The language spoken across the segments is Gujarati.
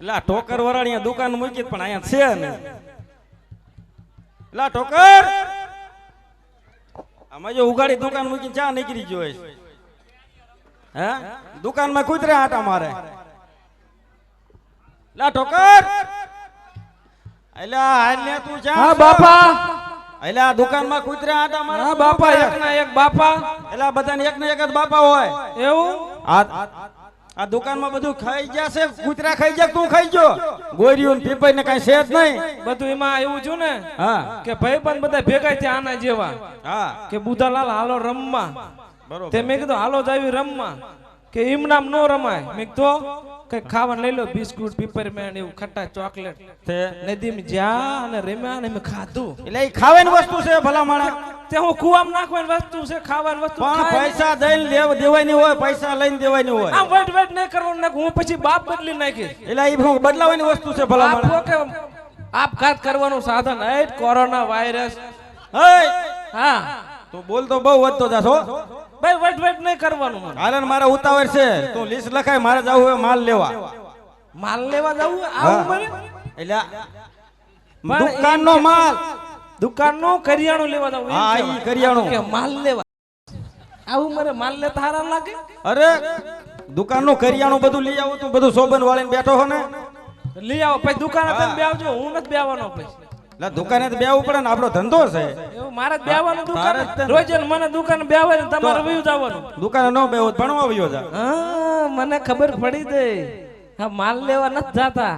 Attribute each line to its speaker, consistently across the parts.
Speaker 1: એટલે આ ઠોકર વરાણીયા દુકાન મૂકી પણ અહીંયા છે ને લા ઠોકર! આમાં જો ઉગાડી દુકાન મૂકીને ચા નીકળી ગયો છે હે? દુકાનમાં કૂતરે આટા મારે. લા ઠોકર! એટલે હાલ તું જા.
Speaker 2: હા બાપા.
Speaker 1: એટલે આ દુકાનમાં કૂતરે આટા મારે
Speaker 2: હા બાપા એક ના એક બાપા.
Speaker 1: એટલે બધાને એક ને એક જ બાપા હોય.
Speaker 2: એવું?
Speaker 1: આ આ દુકાનમાં બધું ખાઈ ગયા છે કૂતરા ખાઈ ગયા તું ખાઈ ગયો ગોરીઓ ને પીપાઈ ને કઈ છે જ નહીં.
Speaker 2: બધું એમાં એવું છું ને
Speaker 1: હા.
Speaker 2: કે ભાઈ પણ બધા ભેગા થયા આના જેવા
Speaker 1: હા.
Speaker 2: કે બુધાલાલ હાલો રમવા.
Speaker 1: બરોબર.
Speaker 2: તે મેં કીધું હાલો જાવી રમવા. કે એમ નામ નો રમાય. મેં કીધું કઈ ખાવાનું લઈ લો બિસ્કુટ પીપરમેન એવું ખટ્ટા ચોકલેટ
Speaker 1: તે
Speaker 2: નદીમાં જ્યાં અને રમ્યા ને મેં ખાધું.
Speaker 1: એટલે એ ખાવાની વસ્તુ છે ભલા માણા
Speaker 2: તે હું કુવામ નાખવાની વસ્તુ છે ખાવાની વસ્તુ
Speaker 1: પણ પૈસા દઈને લેવ દેવાની હોય પૈસા લઈને દેવાની હોય.
Speaker 2: આમ વેટ વેટ નહીં કરવાનું નાખ હું પછી બાપ બદલી નાખીશ.
Speaker 1: એટલે એ હું બદલાવાની વસ્તુ છે ભલા
Speaker 2: આપો
Speaker 1: માણા
Speaker 2: આપઘાત કરવાનું સાધન એ કોરોના વાયરસ.
Speaker 1: હે
Speaker 2: હા.
Speaker 1: તું બોલ તો બહુ વધતો જાશો.
Speaker 2: ભાઈ વેટ વેટ નહીં કરવાનું
Speaker 1: હાલન મારા ઉતાવળ છે. તું લિસ્ટ લખાય મારે જવું હોય માલ લેવા.
Speaker 2: માલ લેવા જવું આવું મને?
Speaker 1: એટલે દુકાનનો માલ.
Speaker 2: દુકાનનો કરિયાણું લેવા જવું
Speaker 1: હા
Speaker 2: એ
Speaker 1: ઈ કરિયાણું.
Speaker 2: કે માલ લેવા. આવું મારે માલ લેતા હારા લાગે?
Speaker 1: અરે દુકાનનું કરિયાણું બધું લઈ આવું તું બધું સોબન વાળીને બેઠો હો ને.
Speaker 2: લઈ આવો પછી દુકાન બે આવજો હું. નથી બેવાનો પછી.
Speaker 1: દુકાને તો બેવું પડે ને આપણો ધંધો છે.
Speaker 2: એવું મારે બેવાનું દુકાને. રોજ મને દુકાન બેવાય ને તમારે વયું જવાનું.
Speaker 1: દુકાને ન બેવું ભણવા આવ્યો જા.
Speaker 2: હા મને ખબર પડી દે. હા માલ લેવા નથી જાતા.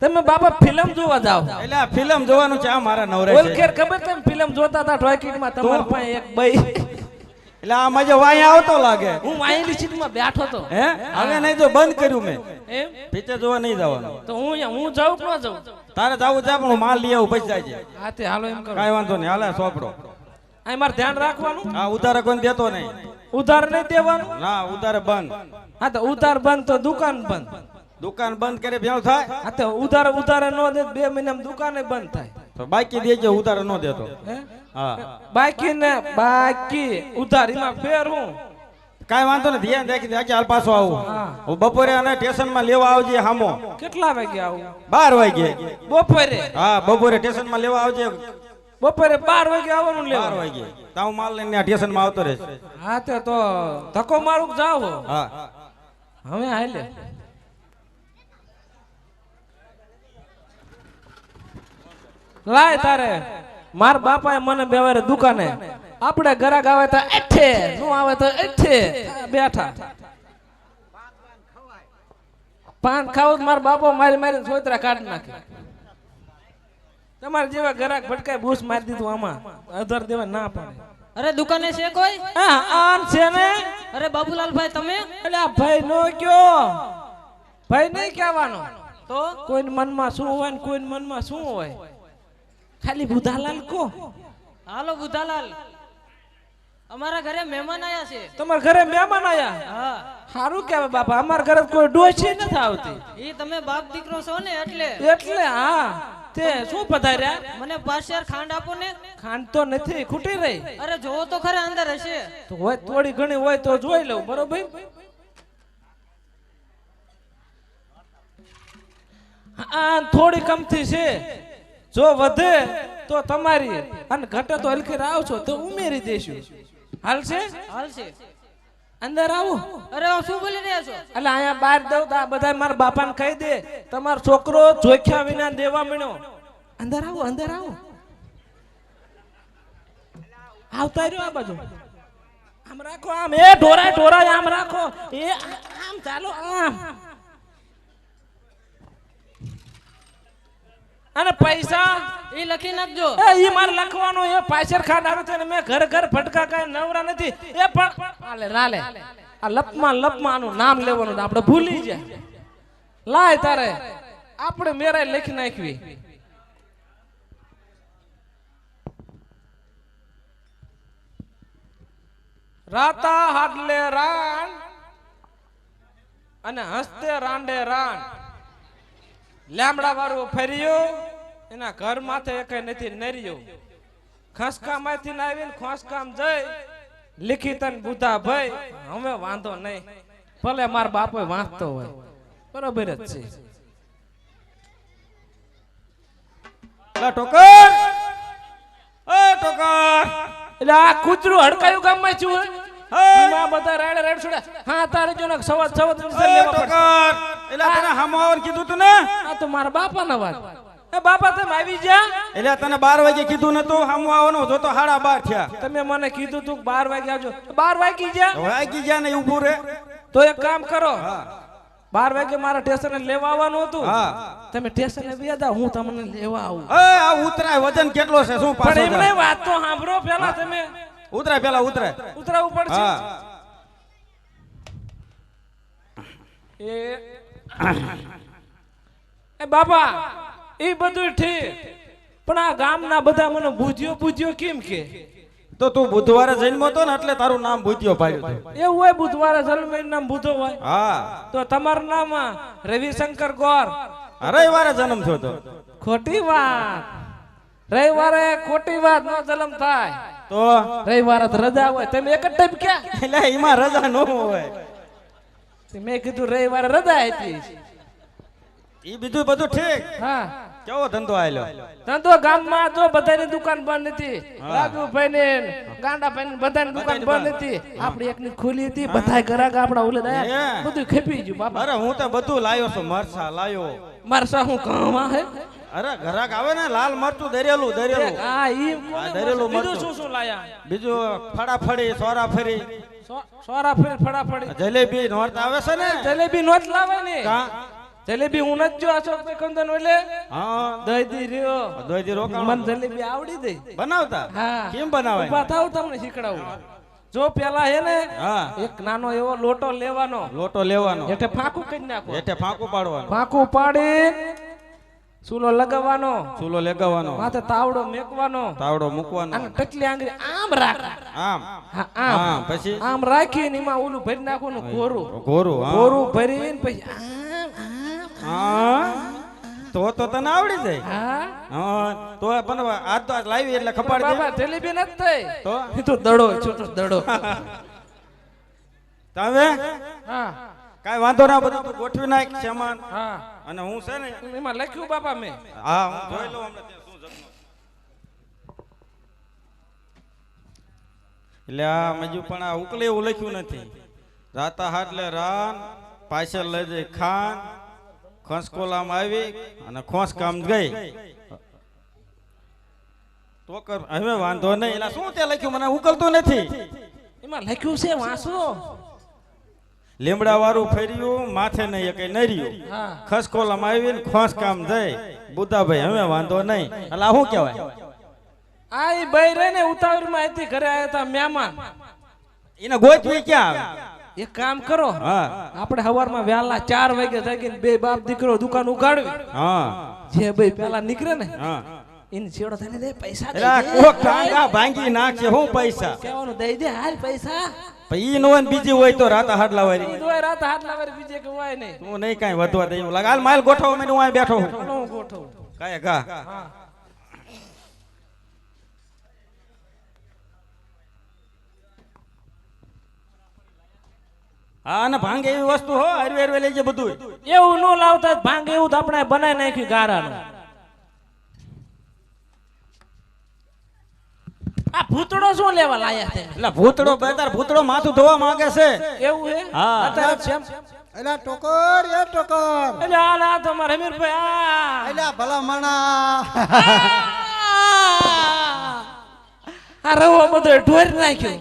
Speaker 2: તમે બાપા ફિલ્મ જોવા જાઓ.
Speaker 1: એટલે આ ફિલ્મ જોવાનું છે આ મારા નવરે
Speaker 2: ઓલખેર ખબર તમે ફિલ્મ જોતા હતા ટોયકીટમાં તમારા પાસે એક બઈ
Speaker 1: એટલે આ મજા વાય આવતો લાગે.
Speaker 2: હું વાયલી સીટમાં બેઠો તો
Speaker 1: હે? હવે નહીં જો બંધ કર્યું મેં.
Speaker 2: એમ?
Speaker 1: પિક્ચર જોવા નહીં જવાનું.
Speaker 2: તો હું હું જાઉં કે ન જાઉં?
Speaker 1: તારે જવું છે પણ હું માલ લઈ આવું પછી જાય
Speaker 2: હા તે હાલો એમ કરો.
Speaker 1: કાંઈ વાંધો નહીં હાલે સોપડો.
Speaker 2: અહીં મારે ધ્યાન રાખવાનું?
Speaker 1: હા ઉધાર કોઈ દેતો નહીં.
Speaker 2: ઉધાર નહીં દેવાનું?
Speaker 1: ના ઉધાર બંધ.
Speaker 2: હા તો ઉધાર બંધ તો દુકાન બંધ.
Speaker 1: દુકાન બંધ કરે ભેળ થાય?
Speaker 2: હા તો ઉધાર ઉધારે ન દે બે મહિનામાં દુકાને બંધ થાય.
Speaker 1: તો બાકી દેજો ઉધાર ન દેતો.
Speaker 2: હા? બાકી ને બાકી ઉધાર એમાં ફેર હું
Speaker 1: કાંઈ વાંધો ને ધ્યાન રાખી દે હાલ પાછો આવું. બપોરે અને સ્ટેશનમાં લેવા આવજે હામો.
Speaker 2: કેટલા વાગે આવું?
Speaker 1: બાર વાગે.
Speaker 2: બપોરે?
Speaker 1: હા બપોરે સ્ટેશનમાં લેવા આવજે.
Speaker 2: બપોરે બાર વાગે આવવાનું
Speaker 1: બાર
Speaker 2: લેવા
Speaker 1: વાગે. તાવ માલ લઈને સ્ટેશનમાં આવતો રહેશે.
Speaker 2: હા તે તો ધક્કો મારું જાવ
Speaker 1: હા.
Speaker 2: હવે હાલે. લાય તારે. માર બાપાએ મને બેવારે દુકાને. આપણે ગરાક આવે તો એઠે નો આવે તો એઠે. બેઠા. પાન ખાવું મારા બાપો મારી મારી સોતરા કાઢી નાખે. તમારે જેવા ગરાક ભટકાય બૂસ મારી દીધું આમાં. અધર દેવા ના પાડે.
Speaker 3: અરે દુકાને છે કોઈ?
Speaker 2: હા આમ છે ને?
Speaker 3: અરે બાબુલાલ ભાઈ તમે?
Speaker 2: એટલે આ ભાઈ નો કયો? ભાઈ નહીં કહેવાનો.
Speaker 3: તો?
Speaker 2: કોઈના મનમાં શું હોય ને કોઈના મનમાં શું હોય? ખાલી બુધાલાલ કો.
Speaker 3: હાલો બુધાલાલ. અમારા ઘરે મહેમાન આયા છે.
Speaker 2: તમારા ઘરે મહેમાન આયા?
Speaker 3: હા.
Speaker 2: સારું કહેવાય બાપા અમારા ઘરે કોઈ ડોસી નથી આવતી.
Speaker 3: એ તમે બાપ દીકરો છો ને એટલે.
Speaker 2: એટલે હા. તે શું પધાર્યા?
Speaker 3: મને પાછળ ખાંડ આપો ને.
Speaker 2: ખાંડ તો નથી ખૂટી રહી.
Speaker 3: અરે જોવો તો ખરા અંદર હશે.
Speaker 2: તો હોય થોડી ઘણી હોય તો જોઈ લઉં બરોબર? આ થોડી કમથી છે. જો વધે તો તમારી અને ઘટે તો હલકી છો તો ઉમેરી દેશું. હાલશે
Speaker 3: હાલશે
Speaker 2: અંદર આવો.
Speaker 3: અરે શું બોલી રહ્યા છો?
Speaker 2: એટલે અહીંયા બહાર દઉં તો બધા મારા બાપાને કહી દે. તમારો છોકરો જોખ્યા વિના દેવા મળ્યો અંદર આવો અંદર આવો. આવતા રહ્યો આ બાજુ. આમ રાખો આમ. એ ઢોરા ઢોરા આમ રાખો. એ આમ ચાલો આમ. અને પૈસા?
Speaker 3: એ લખી નાખજો.
Speaker 2: એ ઈ મારે લખવાનું એ પાછળ આવે છે ને મેં ઘર ઘર ભટકા કાય નવરા નથી. એ પણ આલે નાલે આ લપમાં લપમાં નું નામ લેવાનું આપણે ભૂલી જાય લાય તારે. આપણે મેરાય લખી નાખવી. રાતા હાડલે રાણ અને હસ્તે રાંડે રાણ લેમડા વાળું ફેર્યું એના ઘર માથે એક નથી નર્યું. ખસકા માંથી આવીને ખોસકામ જઈ લિખિત બુધા ભાઈ હવે વાંધો નહીં. ભલે મારા બાપો વાંચતો હોય. બરોબર જ છે.
Speaker 1: ટોકર એ ટોકર
Speaker 2: એટલે આ કૂતરું હડકાયું ગામમાં છું
Speaker 1: હે
Speaker 2: બધા રેડ રેડ છોડે હા તારે જો ને સવત
Speaker 1: સવત
Speaker 2: લેવા પડશે.
Speaker 1: એલા તને હમાવર કીધું તું ને?
Speaker 2: આ તો મારા બાપાના વાત. એ બાપા તમે આવી જા
Speaker 1: એટલે તને બાર વાગે કીધું નતું હામું આવવાનું જો તો હાડા બાર થયા.
Speaker 2: તમે મને કીધું તું બાર વાગે આવજો. બાર વાગી જા
Speaker 1: વાગી ગયા ને ઊભું રે.
Speaker 2: તો એક કામ કરો. બાર વાગે મારા સ્ટેશને લેવા આવવાનું હતું.
Speaker 1: હા.
Speaker 2: તમે સ્ટેશને જાઓ હું તમને લેવા આવું.
Speaker 1: એ આ ઉતરાય વજન કેટલો છે? શું
Speaker 2: પણ
Speaker 1: પાછો
Speaker 2: એમને વાત તો સાંભળો પેલા તમે
Speaker 1: ઉતરાય પેલા ઉતરાય.
Speaker 2: ઉતરાવું પડશે? એ એ બાબા એ બધું ઠીક. પણ આ ગામના બધા મને બુજ્યો બુજ્યો કેમ કે?
Speaker 1: તો તું બુધવારે જન્મો તો ને એટલે તારું નામ ભૂત્યો પાડ્યું
Speaker 2: એવું હોય બુધવારે જન્મ નામ બુધો હોય.
Speaker 1: હા.
Speaker 2: તો તમારું નામ રવિશંકર ગોર.
Speaker 1: રવિવારે જન્મ થયો તો.
Speaker 2: ખોટી વાત. રવિવારે ખોટી વાત નો જન્મ થાય.
Speaker 1: તો?
Speaker 2: રવિવારે રજા હોય. તમે એક જ ટાઈમ ક્યાં?
Speaker 1: એટલે એમાં રજા ન હોય.
Speaker 2: મેં કીધું રવિવારે રજા હતી
Speaker 1: એ બીજું બધું ઠીક.
Speaker 2: હા.
Speaker 1: કેવો ધંધો આયલો?
Speaker 2: ધંધો ગામમાં તો બધાની દુકાન બંધ હતી. રાજુભાઈ ને ગાંડાભાઈ ને બધાની દુકાન બંધ હતી. આપણી એકની ખુલી હતી. બધા ગ્રાહક આપણા ઉલે દયા. બધું ખેપી ગયું બાપા.
Speaker 1: અરે હું તો બધું લાયો છું મરસા લાયો.
Speaker 2: મરસા હું કામ હે?
Speaker 1: અરે ઘરાક આવે ને લાલ મરચું દરેલું દરેલું.
Speaker 2: હા ઈ
Speaker 1: દરેલું
Speaker 2: બીજું
Speaker 1: મરચું.
Speaker 2: શું શું લાયા?
Speaker 1: બીજું ફડાફડી સોરાફળી.
Speaker 2: સો- સોરા ફરી ફળાફળી.
Speaker 1: જલેબી નોરતા આવે છે ને?
Speaker 2: જલેબી નોટ લાવે ને?
Speaker 1: કા?
Speaker 2: જલેબી હું નથી જો અશોકભાઈ કંદન એટલે
Speaker 1: હા.
Speaker 2: દઈ દી રહ્યો મને
Speaker 1: રોકાણ
Speaker 2: જલેબી આવડી દે
Speaker 1: બનાવતા?
Speaker 2: હા.
Speaker 1: કેમ બનાવે
Speaker 2: બતાવું તમને શીખડાવું. જો પેલા હે ને
Speaker 1: હા.
Speaker 2: એક નાનો એવો લોટો લેવાનો.
Speaker 1: લોટો લેવાનો.
Speaker 2: એટલે ફાંકું કરી નાખો.
Speaker 1: હેઠે ફાંકું પાડવાનું
Speaker 2: ફાંકું પાડી ચૂલો લગાવવાનો.
Speaker 1: ચૂલો લેગાવાનો
Speaker 2: માથે તાવડો મેકવાનો.
Speaker 1: તાવડો મૂકવાનો.
Speaker 2: અને ટટલી આંગળી આમ રાખ.
Speaker 1: આમ.
Speaker 2: હા આમ.
Speaker 1: પછી?
Speaker 2: આમ રાખીને એમાં ઓલું ભરી નાખવાનું ઘોરું.
Speaker 1: ઘોરું
Speaker 2: ઘોરું ભરીને પછી આમ આમ
Speaker 1: તો તો તને આવડી જાય.
Speaker 2: હા?
Speaker 1: હા તો પણ આજ તો આજ લાવી એટલે ખપાડ દે.
Speaker 2: બાબા જલેબી નથી થઈ.
Speaker 1: તો?
Speaker 2: એ તો દડો છોટો દડો.
Speaker 1: તમે
Speaker 2: હા.
Speaker 1: કાઈ વાંધો ના બધું તું ગોઠવી નાખ સામાન.
Speaker 2: હા.
Speaker 1: અને હું છે ને
Speaker 2: એમાં લખ્યું બાપા મેં.
Speaker 1: હા હું જોઈ લઉં હમણાં ત્યાં શું જગ્ન એટલે આ મજુ પણ આ ઉકલે એવું લખ્યું નથી. રાતા હાટલે રાન પાછળ લઈ જઈ ખાન ખોસકોલામાં આવી અને ખોસ કામ ગઈ. તો કર હવે વાંધો નહીં. એટલે શું તે લખ્યું? મને ઉકલતું નથી.
Speaker 2: એમાં લખ્યું છે વાંસો
Speaker 1: લીમડા વાળું ફેર્યું માથે નહીં કઈ નર્યું. ખસકોલામાં આવીને ખોસ કામ જાય. બુદ્ધાભાઈ હવે વાંધો નહીં. એટલે શું કહેવાય?
Speaker 2: આ ઈ બઈ રે ને ઉતાવળમાં હતી ઘરે આવ્યા હતા મહેમાન.
Speaker 1: એને ગોતવી ક્યાં આવે?
Speaker 2: એક કામ કરો.
Speaker 1: હા.
Speaker 2: આપણે સવારમાં વહેલા ચાર વાગે જાગીને બે બાપ દીકરો દુકાન ઉગાડવી
Speaker 1: હા.
Speaker 2: જે ભાઈ પેલા નીકળે ને
Speaker 1: હા.
Speaker 2: એને છેડો થઈને દે પૈસા
Speaker 1: ભાંગી નાખે હું પૈસા?
Speaker 2: કેવાનું દઈ દે હાલ પૈસા.
Speaker 1: ઈ નો ને બીજી હોય તો રાતા હાટલા
Speaker 2: ઈ રાત હાથ લાવે બીજે કે હોય નહીં.
Speaker 1: તું નહીં કાંઈ વધવા દે લાગે. હાલ માલ ગોઠવો મેં હું અહીં બેઠો હું
Speaker 2: ગોઠવું.
Speaker 1: કાંઈ કા
Speaker 2: હા
Speaker 1: હા અને ભાંગે એવી વસ્તુ હો હરવે હરવે લઈ જાય બધું
Speaker 2: એવું નો લાવતા ભાંગ એવું તો આપણે બનાવી નાખ્યું ગારાનું. આ ભૂતડો શું લેવા લાયા છે?
Speaker 1: એટલે ભૂતડો બેતાર ભૂતડો માથું ધોવા માંગે છે.
Speaker 2: એવું હે
Speaker 1: હા.
Speaker 2: અત્યારે જેમ
Speaker 4: એલા ટોકર એ ટોકર
Speaker 2: એટલે હાલ આ તો મારા હમીરભાઈ આ.
Speaker 4: એલા ભલા માણા.
Speaker 2: આ રવો બધો ઢોર નાખ્યો.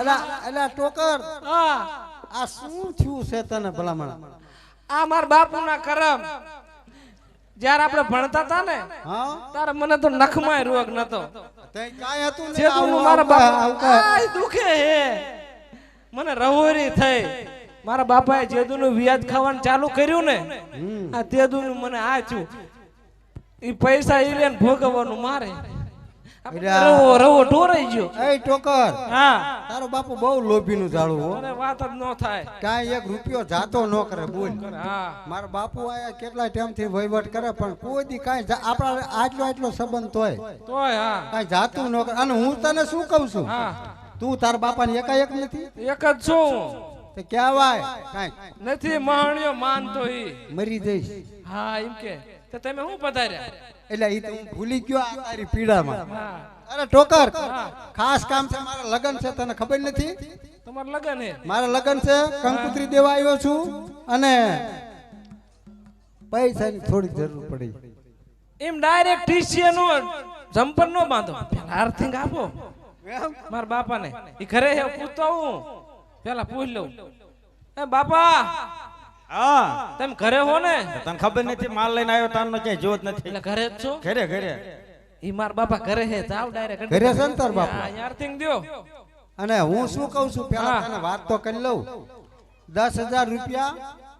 Speaker 4: એલા એલા ટોકર
Speaker 2: હા.
Speaker 4: આ શું થયું છે તને ભલા માણા?
Speaker 2: આ મારા બાપુના કરમ. જ્યારે આપણે ભણતા હતા ને ત્યારે મને તો નખમાં રોગ નતો. દુખે હે. મને રવોરી થઈ. મારા બાપાએ જેદુનું વ્યાજ ખાવાનું ચાલુ કર્યું ને આ તેદુનું મને આ છું એ પૈસા એ ભોગવવાનું મારે. રવો રવો ઢોરાઈ ગયો.
Speaker 4: એ ટોકર
Speaker 2: હા.
Speaker 4: તારો બાપુ બહુ લોભીનું ઝાડું હો.
Speaker 2: અરે વાત જ ન થાય.
Speaker 4: કાંઈ એક રૂપિયો જાતો ન કરે બોલ.
Speaker 2: હા.
Speaker 4: મારા બાપુ આયા કેટલા ટાઈમથી વહીવટ કરે પણ કોઈ દી કાંઈ આપણા આટલો આટલો સંબંધ તોય.
Speaker 2: તોય હા.
Speaker 4: કાંઈ જાતું ન કરે. અને હું તને શું કહું છું?
Speaker 2: હા.
Speaker 4: તું તારા બાપાને એકાએક નથી?
Speaker 2: એક જ છું
Speaker 4: તે કહેવાય કાઈ.
Speaker 2: નથી મહાણ્યો માનતો ઈ.
Speaker 4: મરી જઈશ.
Speaker 2: હા એમ કે. તો તમે શું પધાર્યા?
Speaker 4: એટલે ઈ તો હું ભૂલી ગયો આ તારી પીડામાં. અરે ટોકર ખાસ કામ છે મારા લગ્ન છે તને ખબર નથી?
Speaker 2: તમારું લગન હે.
Speaker 4: મારા લગ્ન છે કંકુત્રી દેવા આવ્યો છું અને પૈસાની થોડી જરૂર પડી.
Speaker 2: એમ ડાયરેક્ટ ટીસીએ નો જમ્પર નો બાંધો. પેલા આર્થિંગ આપો. મારા બાપાને. ઈ ઘરે હે પૂછતો હું પેલા પૂછ લઉં. એ બાપા
Speaker 1: હા.
Speaker 2: તમે ઘરે હો ને?
Speaker 1: તને ખબર નથી માલ લઈને આવ્યો તારનો ક્યાંય જોત નથી.
Speaker 2: એટલે ઘરે જ છો?
Speaker 1: ઘરે ઘરે.
Speaker 2: ઈ મારા બાપા ઘરે હે જાવ ડાયરેક્ટ
Speaker 4: ઘરે છે ને તાર બાપા?
Speaker 2: આર્થિંગ દ્યો.
Speaker 4: અને હું શું કહું છું પેલા. તને વાત તો કરી લઉં. દસ હજાર રૂપિયા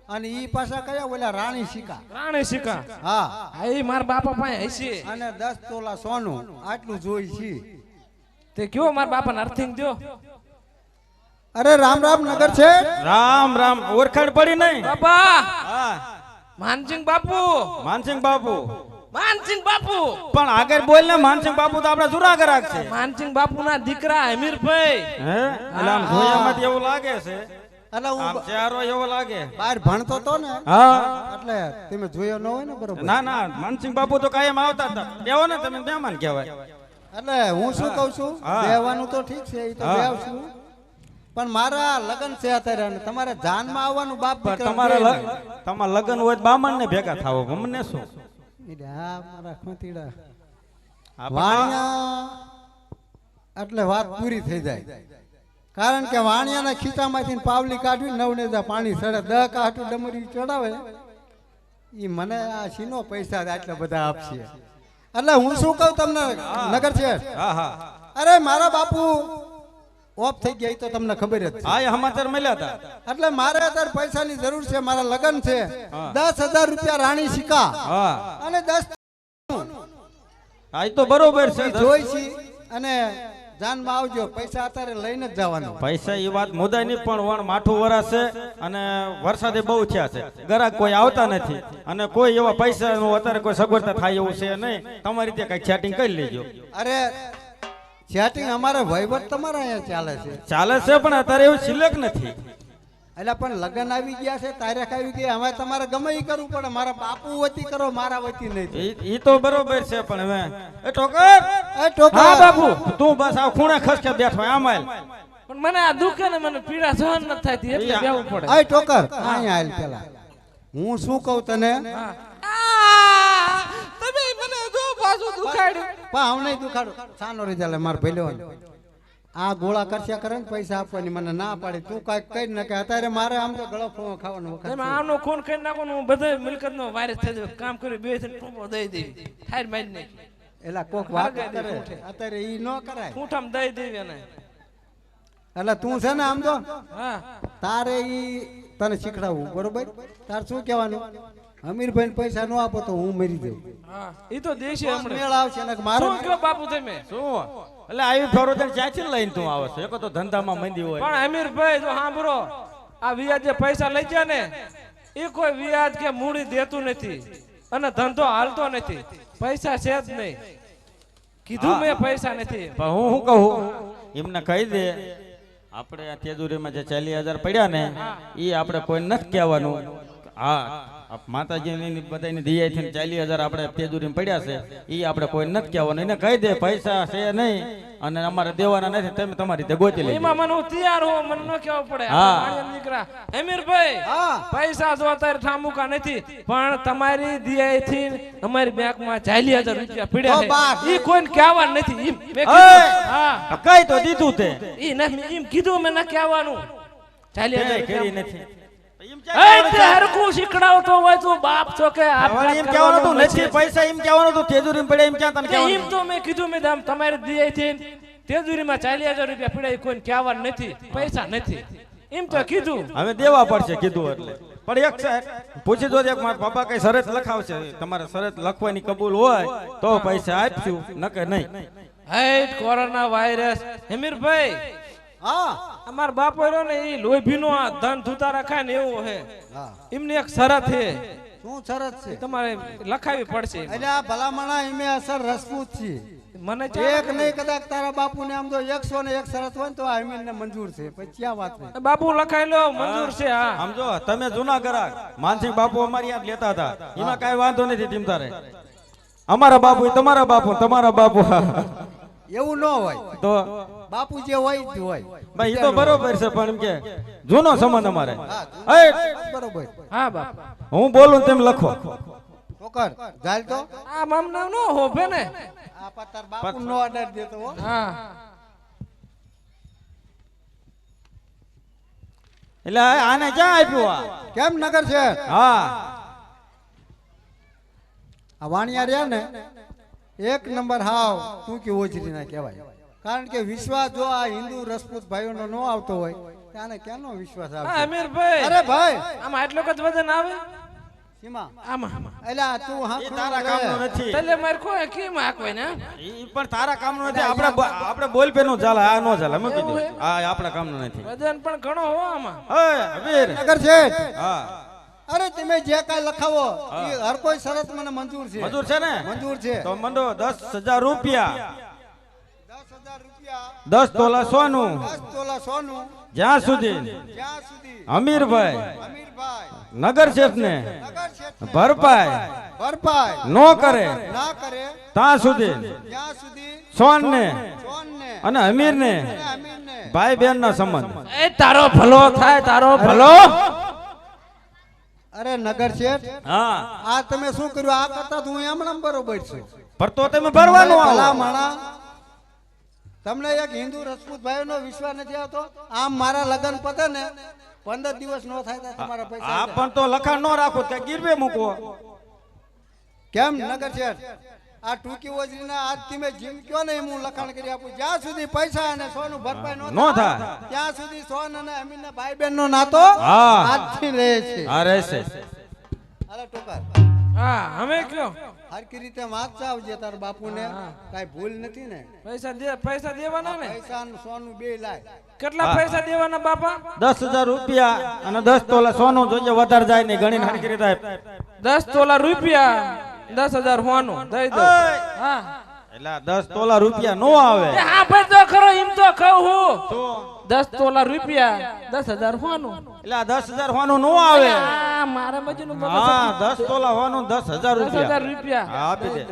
Speaker 4: અને ઈ પાછા કયા ઓલા રાણી સિક્કા
Speaker 2: રાણી શીખા?
Speaker 4: હા.
Speaker 2: હા ઈ મારા બાપા પાસે હશે.
Speaker 4: અને દસ તોલા સોનું આટલું જોઈ છે.
Speaker 2: તે કયો મારા બાપાને અર્થિંગ દ્યો?
Speaker 4: અરે રામ રામ નગર છે?
Speaker 1: રામ રામ ઓળખાણ પડી નહીં.
Speaker 2: બાપા
Speaker 1: હા.
Speaker 2: માનસિંહ બાપુ.
Speaker 1: માનસિંહ બાપુ.
Speaker 2: માનસિંહ બાપુ.
Speaker 1: પણ આગળ બોલ ને માનસિંહ બાપુ તો આપડા જુરા ગ્રાહક છે.
Speaker 2: માનસિંહ બાપુ ના દીકરા અમીરભાઈ.
Speaker 1: હે? એટલે આમ જોયામાંથી એવું લાગે છે.
Speaker 4: એટલે હું
Speaker 1: ચહેરો એવો લાગે.
Speaker 4: બહાર ભણતો તો ને?
Speaker 1: હા.
Speaker 4: એટલે તમે જોયો ન હોય ને બરોબર?
Speaker 1: ના ના માનસિંહ બાપુ તો કાયમ આવતા હતા બેહો ને તમે મહેમાન કહેવાય.
Speaker 4: એટલે હું શું કહું છું. બેહવાનું તો ઠીક છે એ તો
Speaker 1: હા.
Speaker 4: છું. પણ મારા લગ્ન છે અત્યારે અને તમારે જાનમાં આવવાનું બાપ
Speaker 1: તમારા તમારા લગ્ન હોય બામણ ને ભેગા થાવો અમને શું?
Speaker 4: મારા ખોતીડા. વાણિયા એટલે વાત પૂરી થઈ જાય. કારણ કે વાણિયાના ખીચામાંથી પાવલી કાઢવી નવ ને પાણી સડે દહ કાઠું ડમરી ચડાવે. એ મને આ સીનો પૈસા આટલા બધા આપશે. એટલે હું શું કહું તમને નગર છે
Speaker 1: હા હા.
Speaker 4: અરે મારા બાપુ ઓફ થઈ ગયા તો તમને ખબર જ
Speaker 1: હા એ સમાચાર મળ્યા હતા.
Speaker 4: એટલે મારે અત્યારે પૈસાની જરૂર છે મારા લગ્ન છે. દસ હજાર રૂપિયા રાણી સિક્કા અને દસ
Speaker 1: હા તો બરોબર છે.
Speaker 4: જોઈ છી અને જાનમાં આવજો પૈસા અત્યારે લઈને જ જવાનું.
Speaker 1: પૈસા એ વાત મુદાય નહીં પણ વણ માઠું વરાશે અને વરસાદે બહુ થયા છે. ગરાક કોઈ આવતા નથી. અને કોઈ એવા પૈસા અત્યારે કોઈ સગવડતા થાય એવું છે નહીં. તમારી ત્યાં કઈ ચેટિંગ કરી લેજો.
Speaker 4: અરે સેટિંગ અમારે વહીવટ તમારા અહીંયા ચાલે છે.
Speaker 1: ચાલે છે પણ અત્યારે એવું સિલેક્ટ નથી.
Speaker 4: એટલે પણ લગ્ન આવી ગયા છે તારીખ આવી ગઈ હવે તમારે ગમે એ કરવું પડે. મારા બાપુ વતી કરો મારા વતી નહીં
Speaker 1: એ ઈ તો બરોબર છે પણ હવે એ ટોકર
Speaker 4: એ ટોકર
Speaker 2: હા બાપુ
Speaker 1: તું બસ આ ખૂણે ખસકે બેઠો આમ આલ
Speaker 2: પણ મને આ દુખે ને મને પીડા સહન ન થાય એટલે બેવું પડે.
Speaker 4: એ ટોકર અહીંયા હાલ પેલા. હું શું કહું તને
Speaker 2: હા. આ, તમે મને જો
Speaker 4: નહીં દુખાડું સાનો રહી જાય મારે ભેલો આ ગોળા કરશ્યા કરે ને પૈસા આપવાની મને ના પાડી. તું કાંઈક કહી ન કે અત્યારે મારે આમ તો ગળો ફોવો ખાવાનો વખત
Speaker 2: આમનો ખૂન કરી નાખો હું બધે મિલકત નો વાયરસ થઈ જાય કામ કરી બે થઈને ટૂંપો દઈ દેવી ઠાર મારી નહીં
Speaker 4: એલા કોક વાત કરે. અત્યારે ઈ ન કરાય.
Speaker 2: ખૂંઠામ દઈ દેવી એને.
Speaker 4: એટલે તું છે ને આમ તો?
Speaker 2: હા.
Speaker 4: તારે ઈ તને શીખડાવવું બરોબર? તાર શું કહેવાનું? અમીરભાઈ પૈસા ન આપો તો હું મરી જાઉં.
Speaker 2: એ તો દેશી હમણાં.
Speaker 4: મેળ આવશે ને મારો
Speaker 2: કયો બાપુ તમે?
Speaker 1: શું? એટલે આવી ફરો તને ક્યાંથી લઈને તું આવે છે. એક તો ધંધામાં મંદી હોય.
Speaker 2: પણ અમીરભાઈ જો સાંભળો આ વ્યાજ જે પૈસા લઈ ગયા ને એ કોઈ વ્યાજ કે મૂડી દેતું નથી અને ધંધો હાલતો નથી. પૈસા છે જ નહીં. કીધું મેં પૈસા નથી.
Speaker 1: પણ હું શું કહું? એમને કહી દે આપણે આ તેજુરીમાં જે ચાલીસ હજાર પડ્યા ને એ આપણે કોઈ નથી કહેવાનું. હા. આ માતાજીની બધાની થઈને ચાલી હજાર આપણે તેજુરી પડ્યા છે એ આપણે કોઈ નથી કહેવાનું. એને કહી દે પૈસા છે નહીં અને અમારે દેવાના નથી તમે તમારી રીતે ગોતી લઈ
Speaker 2: એમાં મને તૈયાર હો મને ન કહેવું પડે.
Speaker 1: હા.
Speaker 2: દીકરા. અમીરભાઈ
Speaker 4: હા.
Speaker 2: પૈસા જો અત્યારે ઠામુકા નથી પણ તમારી દિયાથી અમારી બેંકમાં ચાલી હજાર રૂપિયા પડ્યા. છે. એ કોઈને કહેવા નથી. હા.
Speaker 1: કઈ તો દીધું તે?
Speaker 2: એ નથી એમ કીધું મેં ન કહેવાનું. ચાલી હજાર
Speaker 1: નથી?
Speaker 2: હરખું શીખડાવતો હોય તો બાપ છો કે
Speaker 1: એમ કહેવાનું હતું નથી
Speaker 2: નથી.
Speaker 1: પૈસા એમ કહેવાનું હતું તેજુરીમાં પડ્યા એમ ક્યાં તને
Speaker 2: એમ તો મેં કીધું મેં આમ તમારી તેજુરીમાં ચાલી હજાર રૂપિયા પડ્યા કોઈને કહેવાનું નથી. પૈસા નથી. એમ તો કીધું.
Speaker 1: હવે દેવા પડશે કીધું એટલે. પણ એક છે પૂછી દો એક મારા બાપા કઈ શરત લખાવશે. તમારે શરત લખવાની કબૂલ હોય તો પૈસા આપશું નકે નહીં.
Speaker 2: Height corona virus. હમીરભાઈ
Speaker 4: હા.
Speaker 2: અમાર બાપો રહ્યો ને એ લોભીનો આ ધન ધૂતા રખાય ને એવું હે. એમને એક શરત છે
Speaker 4: શું શરત છે?
Speaker 2: તમારે લખાવી પડશે
Speaker 4: એટલે આ ભલામણા એમે અસર રસપૂત છે.
Speaker 2: મને
Speaker 4: એક નહીં કદાચ તારા બાપુને આમ તો એકસો ને એક શરત હોય ને તો આ અમીરને મંજૂર છે. પછી ક્યાં વાત
Speaker 2: બાબુ લખાઈ લો મંજૂર છે હા.
Speaker 1: સમજો તમે જૂના ગ્રાહક માનસિંહ બાપુ અમારી યાદ લેતા હતા. એમાં કાંઈ વાંધો નથી ટીમ તારે. અમારા બાપુ તમારા બાપુ તમારા બાપુ.
Speaker 4: એવું ન હોય.
Speaker 1: તો
Speaker 4: બાપુ જે હોય જ હોય.
Speaker 1: ભાઈ એ તો બરોબર છે પણ એમ કે જૂનો સંબંધ અમારે. એ,
Speaker 4: બરોબર.
Speaker 2: હા બાપ.
Speaker 1: હું બોલું તેમ લખો.
Speaker 4: ઠોકર જાય તો?
Speaker 2: આ મામના નો હોભે ને.
Speaker 4: આ પતર બાપુ નો ઓર્ડર દેતો હો.
Speaker 2: હા.
Speaker 1: એટલે આને ક્યાં આપ્યું આ?
Speaker 4: કેમ નગર છે?
Speaker 1: હા.
Speaker 4: આ વાણિયા રહ્યા ને એક નંબર હાવ તું કે ઓજરી ના કહેવાય. કારણ કે વિશ્વાસ જો આ હિન્દુ રસપૂત ભાઈઓનો નો આવતો હોય ક્યાં ક્યાંનો વિશ્વાસ આવે
Speaker 2: અમીરભાઈ.
Speaker 4: અરે ભાઈ.
Speaker 2: આમાં એટલો કદ વજન આવે?
Speaker 4: સીમા.
Speaker 2: આમાં.
Speaker 4: એલા તું હા
Speaker 1: તારા કામનો નથી.
Speaker 2: તલે મારે કોઈ કેમ હાકવાય ને
Speaker 1: ઈ પણ તારા કામનો નથી. આપણે આપણે બોલ પે ચાલે આ નો ચાલે મેં કીધું. આ આપણા કામનું નથી.
Speaker 2: વજન પણ ઘણો હો આમાં.
Speaker 4: નગર છે.
Speaker 1: હા.
Speaker 4: અરે તમે જે કાઈ લખાવો એ હર કોઈ શરત મને મંજૂર છે.
Speaker 1: મજૂર છે ને?
Speaker 4: મંજૂર છે.
Speaker 1: તો મંડો હજાર રૂપિયા.
Speaker 4: દસ
Speaker 1: તોલા સોનું.
Speaker 4: તોલા સોનું.
Speaker 1: જ્યાં સુધી અમીરભાઈ.
Speaker 4: અમીરભાઈ.
Speaker 1: નગર શેઠ ને ભરપાઈ.
Speaker 4: ભરપાઈ.
Speaker 1: નો કરે.
Speaker 4: ના કરે.
Speaker 1: ત્યાં સુધી. સોન ને અને અમીર ને ભાઈ બહેન ના સંબંધ.
Speaker 2: એ તારો ભલો થાય તારો ભલો.
Speaker 4: અરે નગર શેઠ
Speaker 1: હા.
Speaker 4: આ તમે શું કર્યું? આ કરતા તો હું હમણાં બરોબર છું.
Speaker 1: પર તો તમે ભરવાનું
Speaker 4: ભલા
Speaker 1: આવો.
Speaker 4: માણા તમને એક હિન્દુ રજપૂત ભાઈનો વિશ્વાસ નથી આવતો? આમ મારા લગ્ન પતે ને પંદર દિવસ નો થાય તમારા પૈસા
Speaker 1: આ પણ તો લખાણ નો રાખો કે ગીરવે મૂકો
Speaker 4: કેમ નગર છે આ ટૂંકી ઓજરીના આજ તમે જીમ કયો ને હું લખાણ કરી આપું. જ્યાં સુધી પૈસા અને સોનું ભરપાઈ
Speaker 1: નો થાય.
Speaker 4: ત્યાં સુધી સોન અને અમીરના ભાઈ બહેન નો નાતો. આજથી રહે છે.
Speaker 1: હા રહેશે
Speaker 4: અરે ટોકર
Speaker 2: હા અમે કયો
Speaker 4: હરકી રીતે વાંચતા તાર બાપુને. કાઈ ભૂલ નથી ને?
Speaker 2: પૈસા દે પૈસા દેવાના ને?
Speaker 4: પૈસા સોનું બે લાય
Speaker 2: કેટલા પૈસા દેવાના બાપા?
Speaker 1: દસ હજાર રૂપિયા અને દસ તોલા સોનું જોઈએ વધારે જાય નહીં. ઘણી હરકી રીતે આપ.
Speaker 2: દસ તોલા રૂપિયા દસ હજાર હોવાનું દઈ દો. હા.
Speaker 1: એટલે આ દસ તોલા રૂપિયા નો આવે.
Speaker 2: હા ભાઈ તો ખરો એમ તો કહું હું.
Speaker 1: તો
Speaker 2: દસ તોલા રૂપિયા દસ હજાર હોવાનું.
Speaker 1: એટલે દસ હજાર હોવાનું નો આવે.
Speaker 2: આ મારા મગજ
Speaker 1: હા દસ તોલા હોવાનું દસ હજાર
Speaker 2: દસ હજાર
Speaker 1: રૂપિયા.
Speaker 2: રૂપિયા
Speaker 1: આપી દે.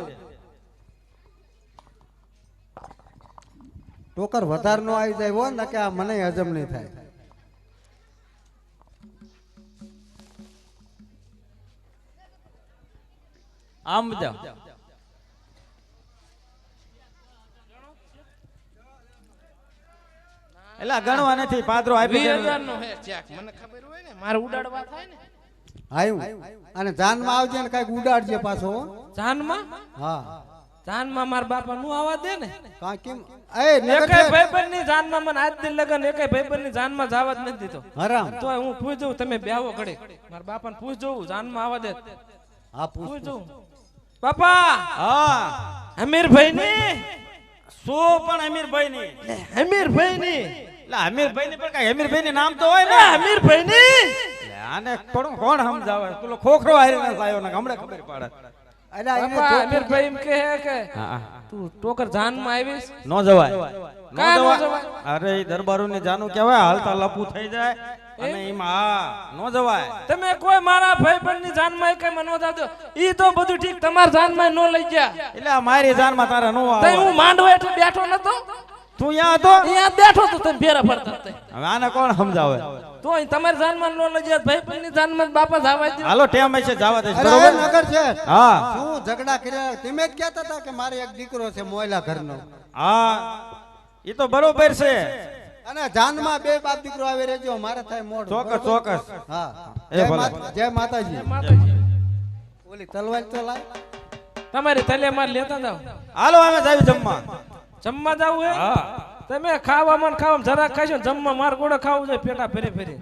Speaker 4: ટોકર વધારે નો આવી જાય હો ને કે આ મને હજમ નહીં થાય.
Speaker 1: આમ જાઓ. એટલે ગણવા નથી પાદરો આપી દે.
Speaker 2: નો હે ચેક મને ખબર હોય ને મારે ઉડાડવા થાય ને.
Speaker 4: આયું. અને જાનમાં આવજે ને કંઈક ઉડાડજે પાછો હો.
Speaker 2: જાનમાં?
Speaker 4: હા.
Speaker 2: જાનમાં મારા બાપા નું આવા દે ને?
Speaker 4: કાં કેમ? એ
Speaker 2: એકેય ભાઈબંધની જાનમાં મને આજ દિન લગન એકેય ભાઈબંધની જાનમાં જવા જ નથી દીધો.
Speaker 4: હરામ.
Speaker 2: તો હું પૂછ જઉં તમે બેહો ઘડે. મારા બાપા ને પૂછ જઉં જાનમાં આવા દે.
Speaker 4: હા પૂછ
Speaker 2: જઉં બાપા!
Speaker 1: હા.
Speaker 2: અમીરભાઈ ની
Speaker 1: શું પણ અમીરભાઈ ની
Speaker 2: અમીરભાઈ ની
Speaker 1: એટલે અમીરભાઈ ની પણ કઈ અમીરભાઈ ની નામ તો હોય ને.
Speaker 2: અમીરભાઈ ની
Speaker 1: આને કોણ કોણ સમજાવે. પેલો ખોખરો હારી ના લાયો ને હમણાં ખબર પડે.
Speaker 4: અરે
Speaker 2: અમીરભાઈ એમ કહે કે
Speaker 1: હા
Speaker 2: તું ટોકર જાનમાં આવીશ?
Speaker 1: નો જવાય. નો જવાય. અરે દરબારો ને જાનું કહેવાય હાલતા લપુ થઈ જાય. અને એમાં? હા નો જવાય.
Speaker 2: તમે કોઈ મારા ભાઈબંધની જાનમાં કઈ મનો દાદો ઈ તો બધું ઠીક તમારા જાનમાં નો લઈ ગયા.
Speaker 1: એટલે આ મારી જાનમાં તારે નો
Speaker 2: તઈ
Speaker 1: આવે
Speaker 2: હું માંડવો એટલે બેઠો નતો?
Speaker 1: તું ત્યાં હતો?
Speaker 2: અહીંયા બેઠો તો તમે ફેરા ફરતા હતા.
Speaker 1: હવે આને કોણ સમજાવે?
Speaker 2: તો અહીં તમારી જાનમાં નો લઈ ગયા ભાઈબંધની જાનમાં બાપા જવા દે
Speaker 1: હાલો ટેમ છે જવા દે બરોબર?
Speaker 4: નગર છે.
Speaker 1: હા.
Speaker 4: શું ઝઘડા કર્યા? તમે જ કહેતા હતા કે મારે એક દીકરો છે મોયલા ઘરનો.
Speaker 1: હા એ તો બરોબર છે.
Speaker 4: અને જાનમાં બે બાપ દીકરો આવે રેજો મારે થાય મોઢ.
Speaker 1: ચોકસ ચોકસ
Speaker 4: હા. જય માતાજી. ઓલી તલવાર તો લાય
Speaker 2: તમારી તલે માર લેતા જાવ
Speaker 1: હાલો અમે જાવી જમવા.
Speaker 2: જમવા જાવ હે?
Speaker 1: હા.
Speaker 2: તમે ખાવામાં ખાવામાં જરા ખાશો જમવા માર ગોળો ખાવું જોઈએ પેટા ફેરી ફેરી.